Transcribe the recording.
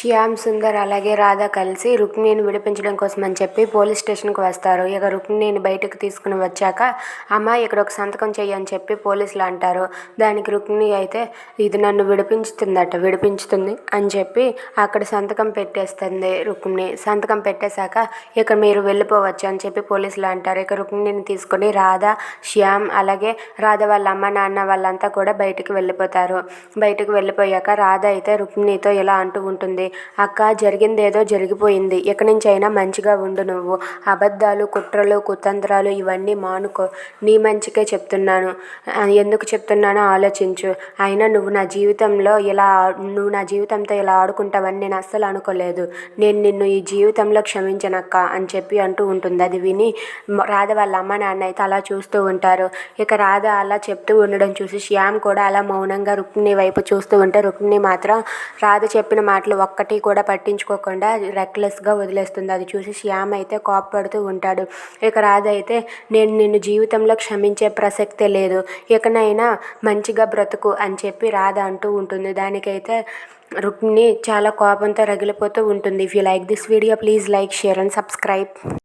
శ్యామ్ సుందర్ అలాగే రాధ కలిసి రుక్మిణిని విడిపించడం కోసం అని చెప్పి పోలీస్ స్టేషన్కి వస్తారు. ఇక రుక్మిణిని బయటకు తీసుకుని వచ్చాక అమ్మ ఇక్కడ ఒక సంతకం చెయ్యని చెప్పి పోలీసులు అంటారు. దానికి రుక్మిణి అయితే ఇది నన్ను విడిపించుతుందట విడిపించుతుంది అని చెప్పి అక్కడ సంతకం పెట్టేస్తుంది రుక్మిణి. సంతకం పెట్టేశాక ఇక మీరు వెళ్ళిపోవచ్చు అని చెప్పి పోలీసులు అంటారు. ఇక రుక్మిణిని తీసుకొని రాధ శ్యామ్ అలాగే రాధ వాళ్ళ అమ్మ నాన్న వాళ్ళంతా కూడా బయటికి వెళ్ళిపోతారు. బయటకు వెళ్ళిపోయాక రాధ అయితే రుక్మిణితో ఇలా అంటూ ఉంటుంది అక్క జరిగిందేదో జరిగిపోయింది. ఇక నుంచి అయినా మంచిగా ఉండు నువ్వు. అబద్ధాలు కుట్రలు కుతంత్రాలు ఇవన్నీ మానుకో. నీ మంచికే చెప్తున్నాను. ఎందుకు చెప్తున్నానో ఆలోచించు. అయినా నువ్వు నా జీవితంలో ఇలా నువ్వు నా జీవితంతో ఇలా ఆడుకుంటావని నేను అస్సలు అనుకోలేదు. నేను నిన్ను ఈ జీవితంలో క్షమించనక్క అని చెప్పి అంటూ ఉంటుంది. అది విని రాధ వాళ్ళ అమ్మ నాన్న అయితే అలా చూస్తూ ఉంటారు. ఇక రాధ అలా చెప్తూ ఉండడం చూసి శ్యామ్ కూడా అలా మౌనంగా రుక్మిణి వైపు చూస్తూ ఉంటే రుక్మిణి మాత్రం రాధ చెప్పిన మాటలు ఒక్క ఒక్కటి కూడా పట్టించుకోకుండా రెక్లెస్గా వదిలేస్తుంది. అది చూసి శ్యామ్ అయితే కోప్పడుతూ ఉంటాడు. ఇక రాధ అయితే నేను నిన్ను జీవితంలో క్షమించే ప్రసక్తే లేదు. ఇకనైనా మంచిగా బ్రతుకు అని చెప్పి రాధ అంటూ ఉంటుంది. దానికైతే రుక్మిణి చాలా కోపంతో రగిలిపోతూ ఉంటుంది. If you like this video please like share and subscribe